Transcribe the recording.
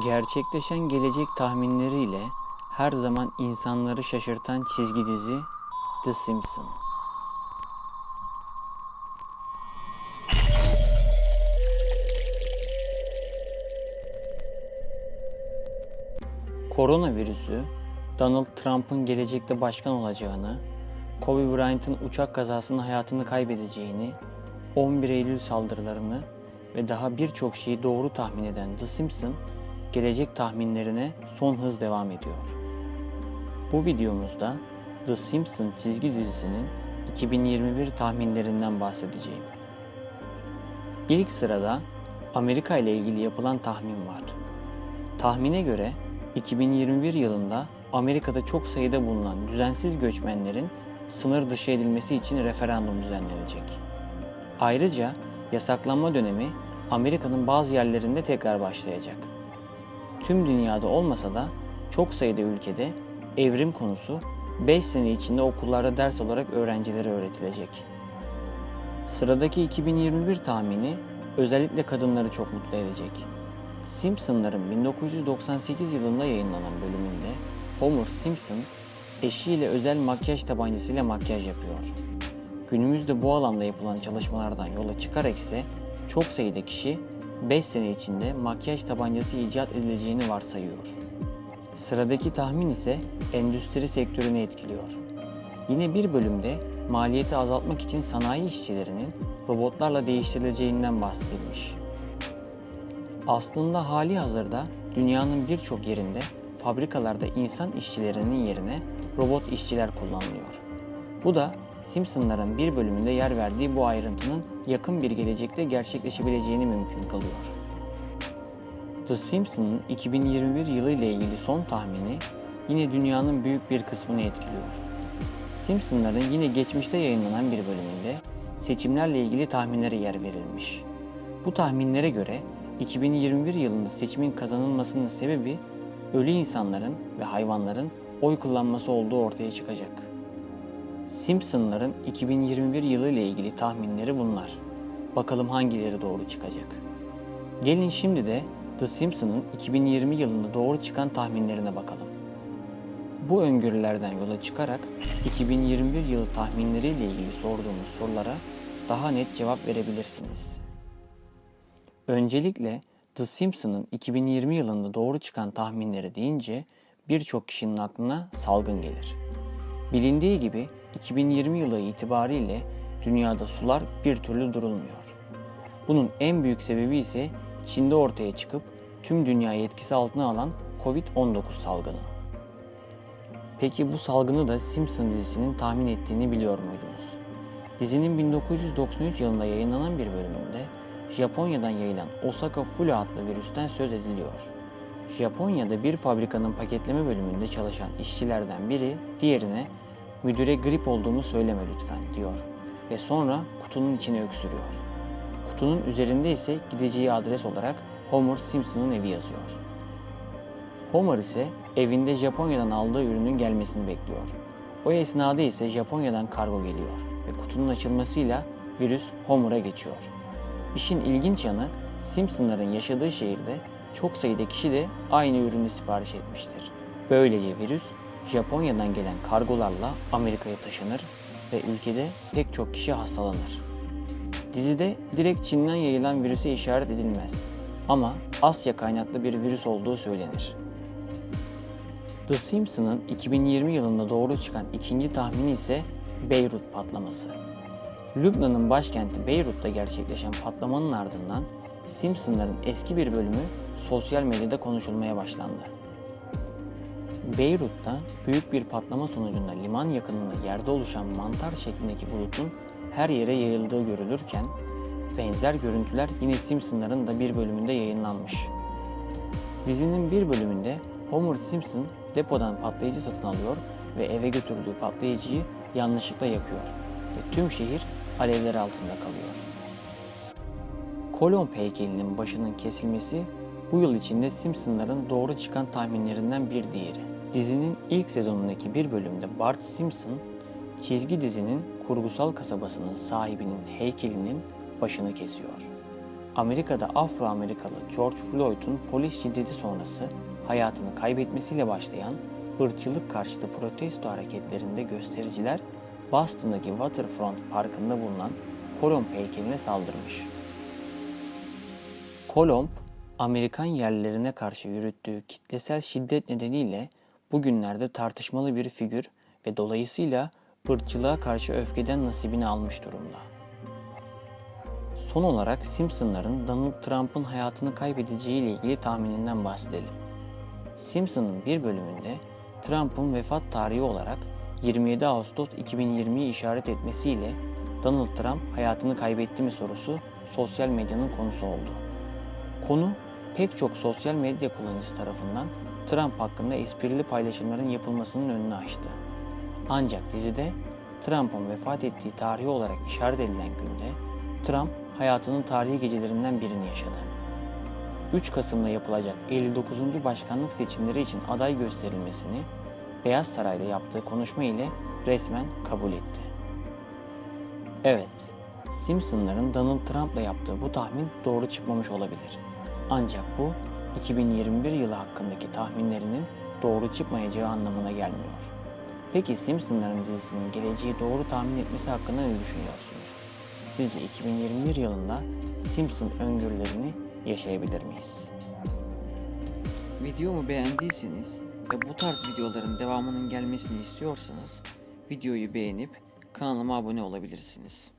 Gerçekleşen gelecek tahminleriyle her zaman insanları şaşırtan çizgi dizi The Simpsons. Koronavirüsü, Donald Trump'ın gelecekte başkan olacağını, Kobe Bryant'ın uçak kazasında hayatını kaybedeceğini, 11 Eylül saldırılarını ve daha birçok şeyi doğru tahmin eden The Simpsons, gelecek tahminlerine son hız devam ediyor. Bu videomuzda The Simpsons çizgi dizisinin 2021 tahminlerinden bahsedeceğim. İlk sırada Amerika ile ilgili yapılan tahmin var. Tahmine göre 2021 yılında Amerika'da çok sayıda bulunan düzensiz göçmenlerin sınır dışı edilmesi için referandum düzenlenecek. Ayrıca yasaklanma dönemi Amerika'nın bazı yerlerinde tekrar başlayacak. Tüm dünyada olmasa da çok sayıda ülkede evrim konusu 5 sene içinde okullarda ders olarak öğrencilere öğretilecek. Sıradaki 2021 tahmini özellikle kadınları çok mutlu edecek. Simpsonların 1998 yılında yayınlanan bölümünde Homer Simpson eşiyle özel makyaj tabancasıyla makyaj yapıyor. Günümüzde bu alanda yapılan çalışmalardan yola çıkarak ise çok sayıda kişi 5 sene içinde makyaj tabancası icat edileceğini varsayıyor. Sıradaki tahmin ise endüstri sektörünü etkiliyor. Yine bir bölümde maliyeti azaltmak için sanayi işçilerinin robotlarla değiştirileceğinden bahsedilmiş. Aslında hali hazırda dünyanın birçok yerinde fabrikalarda insan işçilerinin yerine robot işçiler kullanılıyor. Bu da Simpsonların bir bölümünde yer verdiği bu ayrıntının yakın bir gelecekte gerçekleşebileceğini mümkün kılıyor. The Simpsons'ın 2021 yılı ile ilgili son tahmini yine dünyanın büyük bir kısmını etkiliyor. Simpsonların yine geçmişte yayınlanan bir bölümünde seçimlerle ilgili tahminlere yer verilmiş. Bu tahminlere göre 2021 yılında seçimin kazanılmasının sebebi ölü insanların ve hayvanların oy kullanması olduğu ortaya çıkacak. Simpsonların 2021 yılı ile ilgili tahminleri bunlar. Bakalım hangileri doğru çıkacak. Gelin şimdi de The Simpsons'ın 2020 yılında doğru çıkan tahminlerine bakalım. Bu öngörülerden yola çıkarak 2021 yılı tahminleriyle ilgili sorduğumuz sorulara daha net cevap verebilirsiniz. Öncelikle The Simpsons'ın 2020 yılında doğru çıkan tahminleri deyince birçok kişinin aklına salgın gelir. Bilindiği gibi 2020 yılı itibariyle dünyada sular bir türlü durulmuyor. Bunun en büyük sebebi ise Çin'de ortaya çıkıp tüm dünyayı etkisi altına alan Covid-19 salgını. Peki bu salgını da Simpson dizisinin tahmin ettiğini biliyor muydunuz? Dizinin 1993 yılında yayınlanan bir bölümünde Japonya'dan yayılan Osaka Flu adlı virüsten söz ediliyor. Japonya'da bir fabrikanın paketleme bölümünde çalışan işçilerden biri diğerine müdüre grip olduğunu söyleme lütfen diyor ve sonra kutunun içine öksürüyor. Kutunun üzerinde ise gideceği adres olarak Homer Simpson'ın evi yazıyor. Homer ise evinde Japonya'dan aldığı ürünün gelmesini bekliyor. O esnada ise Japonya'dan kargo geliyor ve kutunun açılmasıyla virüs Homer'a geçiyor. İşin ilginç yanı Simpsonların yaşadığı şehirde çok sayıda kişi de aynı ürünü sipariş etmiştir. Böylece virüs Japonya'dan gelen kargolarla Amerika'ya taşınır ve ülkede pek çok kişi hastalanır. Dizide direkt Çin'den yayılan virüse işaret edilmez ama Asya kaynaklı bir virüs olduğu söylenir. The Simpsons'ın 2020 yılında doğru çıkan ikinci tahmini ise Beyrut patlaması. Lübnan'ın başkenti Beyrut'ta gerçekleşen patlamanın ardından Simpsonların eski bir bölümü sosyal medyada konuşulmaya başlandı. Beyrut'ta büyük bir patlama sonucunda liman yakınında yerde oluşan mantar şeklindeki bulutun her yere yayıldığı görülürken benzer görüntüler yine Simpsonların da bir bölümünde yayınlanmış. Dizinin bir bölümünde Homer Simpson depodan patlayıcı satın alıyor ve eve götürdüğü patlayıcıyı yanlışlıkla yakıyor ve tüm şehir alevler altında kalıyor. Kolomb heykelinin başının kesilmesi bu yıl içinde Simpsonların doğru çıkan tahminlerinden bir diğeri. Dizinin ilk sezonundaki bir bölümde Bart Simpson, çizgi dizinin kurgusal kasabasının sahibinin heykelinin başını kesiyor. Amerika'da Afro-Amerikalı George Floyd'un polis şiddeti sonrası hayatını kaybetmesiyle başlayan ırkçılık karşıtı protesto hareketlerinde göstericiler Boston'daki Waterfront Parkı'nda bulunan Kolomb heykeline saldırmış. Kolomb, Amerikan yerlilerine karşı yürüttüğü kitlesel şiddet nedeniyle bugünlerde tartışmalı bir figür ve dolayısıyla ırkçılığa karşı öfkeden nasibini almış durumda. Son olarak Simpsonların Donald Trump'ın hayatını kaybedeceği ile ilgili tahmininden bahsedelim. Simpson'ın bir bölümünde Trump'ın vefat tarihi olarak 27 Ağustos 2020'yi işaret etmesiyle Donald Trump hayatını kaybetti mi sorusu sosyal medyanın konusu oldu. Konu pek çok sosyal medya kullanıcısı tarafından Trump hakkında esprili paylaşımların yapılmasının önünü açtı. Ancak dizide Trump'ın vefat ettiği tarihi olarak işaret edilen günde Trump hayatının tarihi gecelerinden birini yaşadı. 3 Kasım'da yapılacak 59. başkanlık seçimleri için aday gösterilmesini Beyaz Saray'da yaptığı konuşma ile resmen kabul etti. Evet, Simpsonların Donald Trump'la yaptığı bu tahmin doğru çıkmamış olabilir. Ancak bu 2021 yılı hakkındaki tahminlerinin doğru çıkmayacağı anlamına gelmiyor. Peki Simpsonların dizisinin geleceği doğru tahmin etmesi hakkında ne düşünüyorsunuz? Sizce 2021 yılında Simpson öngörülerini yaşayabilir miyiz? Videomu beğendiyseniz ve bu tarz videoların devamının gelmesini istiyorsanız videoyu beğenip kanalıma abone olabilirsiniz.